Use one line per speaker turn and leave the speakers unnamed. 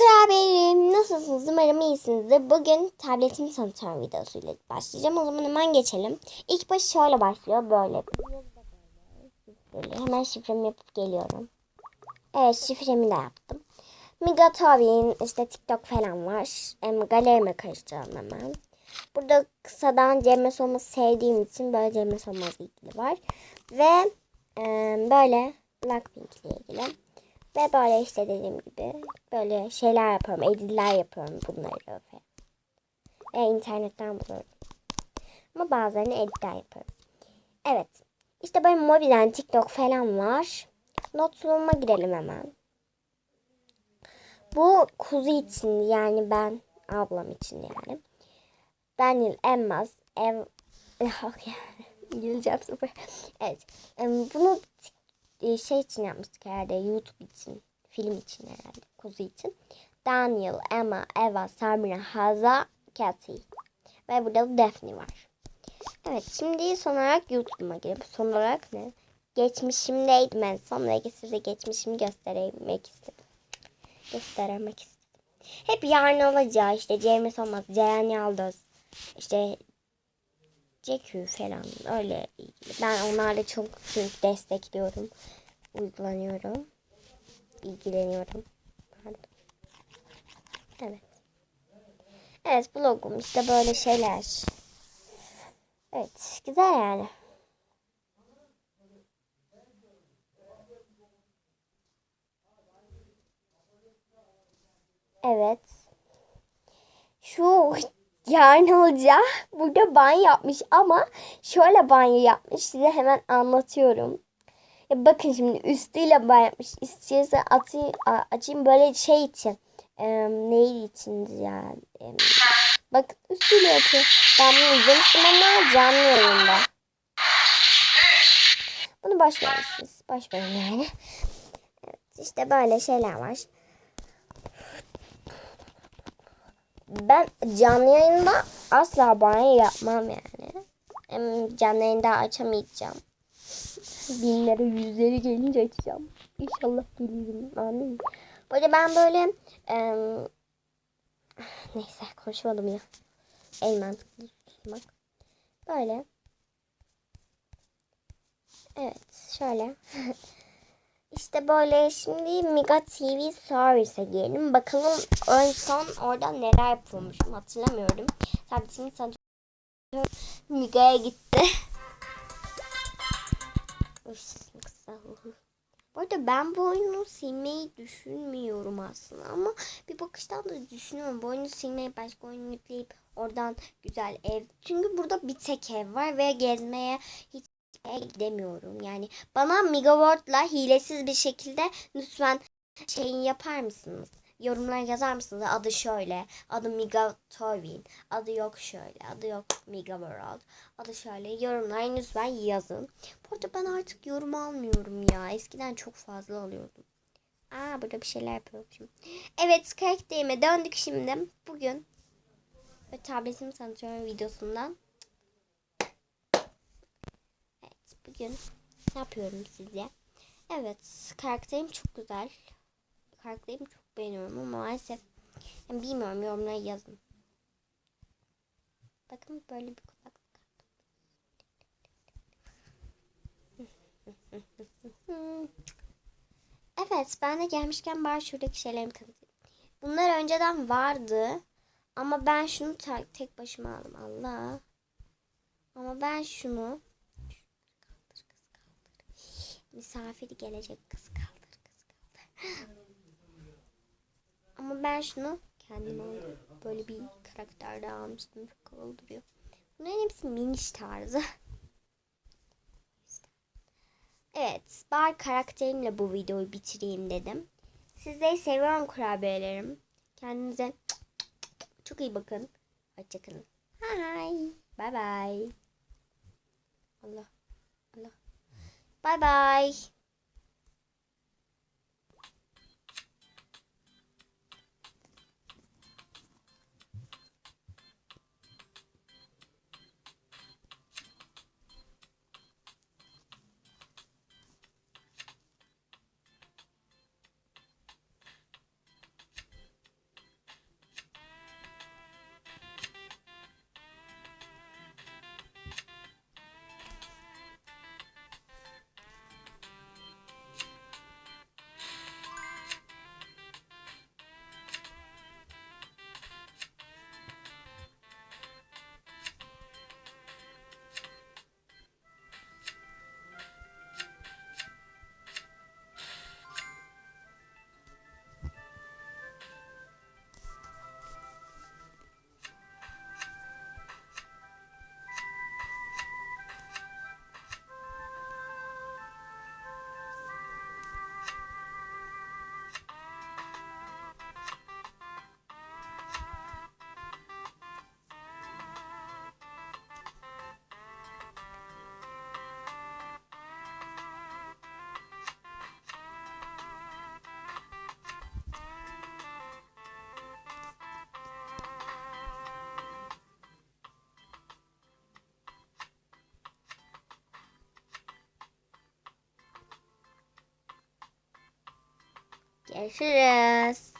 kurabiyelerim nasılsınız? Umarım iyisinizdir. Bugün tabletimi tanıtım videosuyla başlayacağım. O zaman hemen geçelim. İlk başı şöyle başlıyor. Böyle. Böyle. Hemen şifremi yapıp geliyorum. Evet şifremi de yaptım. Migatovi'nin işte TikTok falan var. Em, galerime karıştıralım hemen. Burada kısadan Cemre Solmaz'ı sevdiğim için böyle Cemre Solmaz'la ilgili var. Ve em, böyle Blackpink ile ilgili. Ve böyle işte dediğim gibi böyle şeyler yapıyorum. Editler yapıyorum bunları. Ve, ve internetten buluyorum. Ama bazılarını editler yapıyorum. Evet. İşte böyle mobilden TikTok falan var. Notlarıma girelim hemen. Bu kuzu için yani ben ablam için yani. Daniel Emmaz ev İngilizcem sıfır. Evet. Bunu e, şey için yapmıştık herhalde YouTube için. Film için herhalde. Kuzu için. Daniel, Emma, Eva, Samira, Haza, Kathy. Ve burada da Daphne var. Evet şimdi son olarak YouTube'uma girip son olarak ne? Geçmişimdeydim en son ve size geçmişimi göstermek istedim. Göstermek istedim. Hep yarın olacağı işte James Olmaz, Ceyhan Yaldız, işte CQ falan öyle. Ben onlarla çok çok destekliyorum. Uygulanıyorum. ilgileniyorum. Pardon. Evet. Evet blogum işte böyle şeyler. Evet güzel yani. Evet. Şu yarın olacak. Burada banyo yapmış ama şöyle banyo yapmış. Size hemen anlatıyorum. Ya bakın şimdi üstüyle banyo yapmış. İstiyorsa atayım, açayım böyle şey için. Ee, neydi için yani. Ee, bakın üstüyle yapıyor. Ben bunu izlemiştim ama canlı yayında. Bunu verin siz. Verin yani. Evet, işte böyle şeyler var. Ben canlı yayında asla banyo yapmam yani. Hem canlı yayında açamayacağım. Binleri yüzleri gelince açacağım. İnşallah gelirim. Amin. Böyle ben böyle em, neyse konuşmadım ya. En mantıklı tutmak. Böyle. Evet şöyle. İşte böyle şimdi Miga TV Service'e gelelim. Bakalım en son orada neler yapıyormuşum hatırlamıyorum. Tabletimi tanıtıyorum. Miga'ya gitti. Bu arada ben bu oyunu silmeyi düşünmüyorum aslında ama bir bakıştan da düşünüyorum. Bu oyunu silmeyi başka oyun yükleyip oradan güzel ev. Çünkü burada bir tek ev var ve gezmeye hiç gidemiyorum. Yani bana Megaword'la hilesiz bir şekilde lütfen şeyin yapar mısınız? Yorumlara yazar mısınız? Adı şöyle. Adı Megatovin. Adı yok şöyle. Adı yok Megaworld. Adı şöyle. Yorumlara lütfen yazın. Bu arada ben artık yorum almıyorum ya. Eskiden çok fazla alıyordum. Aa burada bir şeyler yapıyorum şimdi. Evet karakterime döndük şimdi. Bugün ve tabletimi tanıtıyorum videosundan. Evet bugün yapıyorum size? Evet karakterim çok güzel. Karakterimi çok beğeniyorum ama maalesef yani bilmiyorum yorumlara yazın. Bakın böyle bir kulaklık Evet ben de gelmişken bari şuradaki şeylerimi tanıtayım. Bunlar önceden vardı. Ama ben şunu tek başıma aldım. Allah. Ama ben şunu. Misafir gelecek kız kaldır kız kaldır. Ama ben şunu kendim aldım. Böyle bir karakter de almıştım. Çok havalı duruyor. Bunların hepsi miniş tarzı. Evet, bari karakterimle bu videoyu bitireyim dedim. Sizleri seviyorum kurabiyelerim. Kendinize çok iyi bakın. Hoşçakalın. Hi. Bye bye. Allah. Bye bye. Görüşürüz.